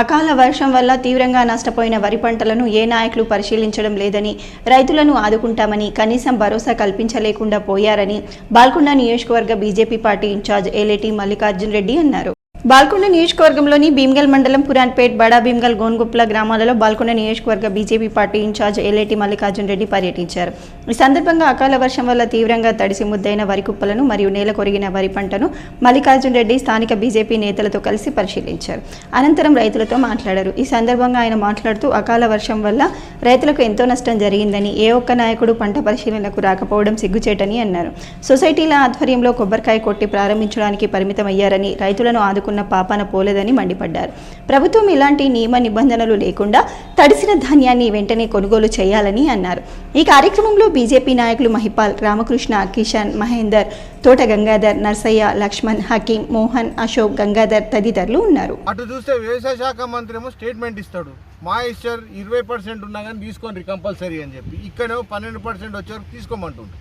అకాల వర్షం వల్ల తీవ్రంగా నష్టపోయిన వరి పంటలను ఏ నాయకులు పరిశీలించడం లేదని రైతులను ఆదుకుంటామని కనీసం భరోసా కల్పించలేకుండా పోయారని బాల్కొండ నియోజకవర్గ BJP party in-charge Eleti Mallikarjun Reddy అన్నారు. బాల్కొండ నియోజకవర్గంలోని భీమ్గల్ మండలం పురాన్పేట్ బడా భీమ్గల్ గోన్గుప్ల గ్రామాలలో బాల్కొండ నియోజకవర్గ BJP party in-charge Eleti Mallikarjun Reddy పర్యటించారు. ఈ సందర్భంగా అకాల వర్షం వల్ల తీవ్రంగా తడిసి ముద్దైన వరి కుప్పలను మరియు నేల కొరిగిన వరి పంటను మల్లికార్జున్ రెడ్డి స్థానిక బీజేపీ నేతలతో కలిసి పరిశీలించారు. అనంతరం రైతులతో మాట్లాడారు. ఈ సందర్భంగా ఆయన మాట్లాడుతూ అకాల వర్షం వల్ల రైతులకు ఎంతో నష్టం జరిగిందని ఏ ఒక్క నాయకుడు పంట పరిశీలనకు రాకపోవడం సిగ్గుచేటని అన్నారు. సొసైటీల ఆధ్వర్యంలో కొబ్బరికాయ కొట్టి ప్రారంభించడానికి పరిమితమయ్యారని రైతులను ఆదుకున్న పాపాన పోలేదని మండిపడ్డారు. ప్రభుత్వం ఇలాంటి నియమ నిబంధనలు లేకుండా తడిసిన ధాన్యాన్ని వెంటనే కొనుగోలు చేయాలని అన్నారు. ఈ కార్యక్రమంలో బీజేపీ నాయకులు మహిపాల్ రామకృష్ణ కిషన్ మహేందర్ తోట గంగాధర్ నర్సయ్య లక్ష్మణ్ హకీం మోహన్ అశోక్ గంగాధర్ తదితరులు ఉన్నారు. అటు చూస్తే వ్యవసాయ శాఖ మంత్రి ఏమో స్టేట్మెంట్ ఇస్తాడు మాయిశ్చర్ ఇరవై పర్సెంట్ ఉన్నా కానీ తీసుకోండి కంపల్సరీ అని చెప్పి. ఇక్కడేమో పన్నెండు పర్సెంట్ వచ్చే వరకు తీసుకోమంటుండు.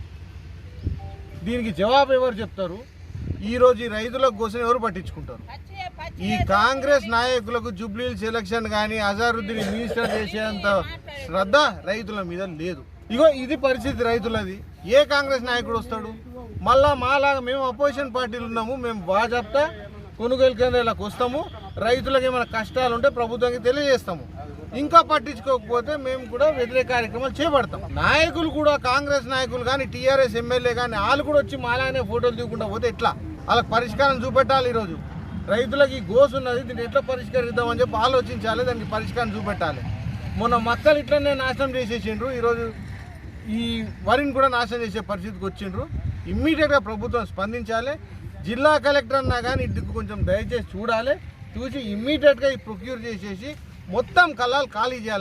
దీనికి జవాబు ఎవరు చెప్తారు? ఈ రోజు ఈ రైతులకు కోసం ఎవరు పట్టించుకుంటారు? ఈ కాంగ్రెస్ నాయకులకు జూబ్లీ సెలక్షన్ కానీ అజారుద్దీన్ మినిస్టర్ చేసేంత శ్రద్ధ రైతుల మీద లేదు. ఇగో ఇది పరిస్థితి రైతులది. ఏ కాంగ్రెస్ నాయకుడు వస్తాడు? మళ్ళా మాలాగా మేము అపోజిషన్ పార్టీలు ఉన్నాము మేము బాజాప్తా కొనుగోలు కేంద్రాలకు వస్తాము రైతులకు ఏమైనా కష్టాలు ఉంటే ప్రభుత్వానికి తెలియజేస్తాము. ఇంకా పట్టించుకోకపోతే మేము కూడా వ్యతిరేక కార్యక్రమాలు చేపడతాం. నాయకులు కూడా కాంగ్రెస్ నాయకులు కానీ టీఆర్ఎస్ ఎమ్మెల్యే కానీ వాళ్ళు కూడా వచ్చి మాలానే ఫోటోలు తీయకుండా పోతే ఎట్లా? వాళ్ళకి పరిష్కారం చూపెట్టాలి ఈరోజు. రైతులకి ఈ గోసు ఉన్నది దీన్ని ఎట్లా పరిష్కరిద్దామని చెప్పి ఆలోచించాలి దానికి పరిష్కారం చూపెట్టాలి. మొన్న మక్కలు ఇట్లనే నాశనం చేసేసిండ్రు ఈరోజు ఈ వరిని కూడా నాశనం చేసే పరిస్థితికి వచ్చిండ్రు. ఇమ్మీడియట్గా ప్రభుత్వం స్పందించాలి. జిల్లా కలెక్టర్ అన్నా కానీ ఇంటికి కొంచెం దయచేసి చూడాలి. చూసి ఇమ్మీడియట్గా ఈ ప్రొక్యూర్ చేసేసి మొత్తం కళ్ళాలు ఖాళీ చేయాలి.